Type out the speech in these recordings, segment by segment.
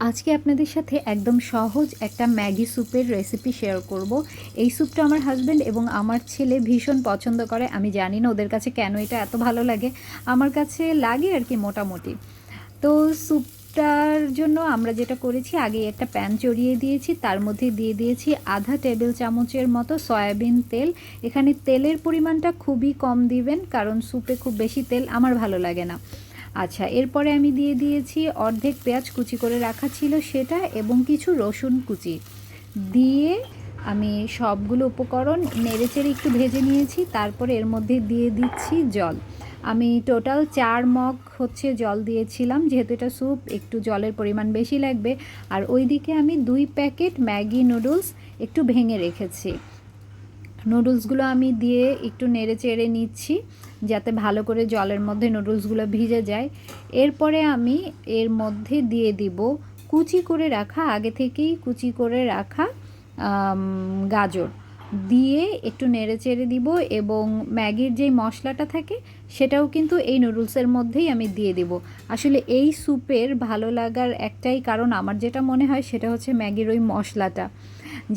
আজকে আপনাদের সাথে একদম সহজ একটা ম্যাগি স্যুপের রেসিপি শেয়ার করব। এই স্যুপটা আমার হাজব্যান্ড এবং আমার ছেলে ভীষণ পছন্দ করে। আমি জানি না ওদের কাছে কেন এটা এত ভালো লাগে। আমার কাছে লাগে আর কি মোটামুটি। তো স্যুপটার জন্য আমরা যেটা করেছি, আগে একটা প্যান চড়িয়ে দিয়েছি, তার মধ্যে দিয়ে দিয়েছি আধা টেবিল চামচের মতো সয়াবিন তেল। এখানে তেলের পরিমাণটা খুবই কম দিবেন, কারণ স্যুপে খুব বেশি তেল আমার ভালো লাগে না। আচ্ছা এরপরে আমি দিয়ে দিয়েছি অর্ধেক পেঁয়াজ কুচি করে রাখা ছিল সেটা এবং কিছু রসুন কুচি। দিয়ে আমি সবগুলো উপকরণ নেড়েচেড়ে একটু ভেজে নিয়েছি, তারপরে এর মধ্যে দিয়ে দিচ্ছি জল। আমি টোটাল চার মগ হচ্ছে জল দিয়েছিলাম, যেহেতু এটা স্যুপ, একটু জলের পরিমাণ বেশি লাগবে। আর ওইদিকে আমি দুই প্যাকেট ম্যাগি নুডলস একটু ভেঙে রেখেছি। নুডলসগুলো আমি দিয়ে একটু নেড়ে চেড়ে নিচ্ছি। যাতে ভালো করে জলের মধ্যে নুডলসগুলো ভিজে যায়। এরপরে আমি এর মধ্যে দিয়ে দিব কুচি করে রাখা, আগে থেকেই কুচি করে রাখা গাজর। দিয়ে একটু নেড়ে চেড়ে দিব এবং ম্যাগির যেই মশলাটা থাকে সেটাও কিন্তু এই নুডলসের মধ্যেই আমি দিয়ে দিব। আসলে এই স্যুপের ভালো লাগার একটাই কারণ আমার যেটা মনে হয় সেটা হচ্ছে ম্যাগির ওই মশলাটা।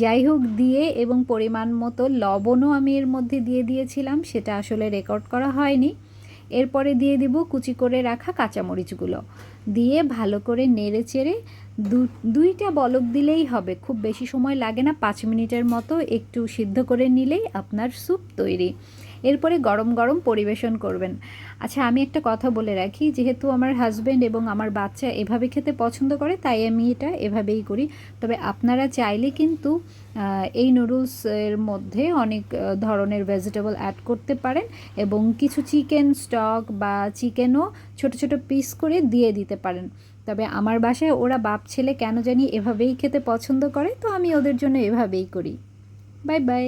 যাই হোক দিয়ে এবং পরিমাণ মতো লবণও আমি এর মধ্যে দিয়ে দিয়েছিলাম, সেটা আসলে রেকর্ড করা হয়নি। এরপরে দিয়ে দিব কুচি করে রাখা কাঁচামরিচগুলো। দিয়ে ভালো করে নেড়ে চেড়ে দুইটা বলক দিলেই হবে, খুব বেশি সময় লাগে না, পাঁচ মিনিটের মতো একটু সিদ্ধ করে নিলেই আপনার স্যুপ তৈরি। এরপরে গরম গরম পরিবেশন করবেন। আচ্ছা আমি একটা কথা বলে রাখি, যেহেতু আমার হাজব্যান্ড এবং আমার বাচ্চা এভাবে খেতে পছন্দ করে, তাই আমি এটা এভাবেই করি। তবে আপনারা চাইলে কিন্তু এই নুডলসের মধ্যে অনেক ধরনের ভেজিটেবল অ্যাড করতে পারেন এবং কিছু চিকেন স্টক বা চিকেনও ছোট ছোট পিস করে দিয়ে দিতে পারেন। তবে আমার বাসায় ওরা বাপ ছেলে কেন জানি এভাবেই খেতে পছন্দ করে, তো আমি ওদের জন্য এভাবেই করি। Bye bye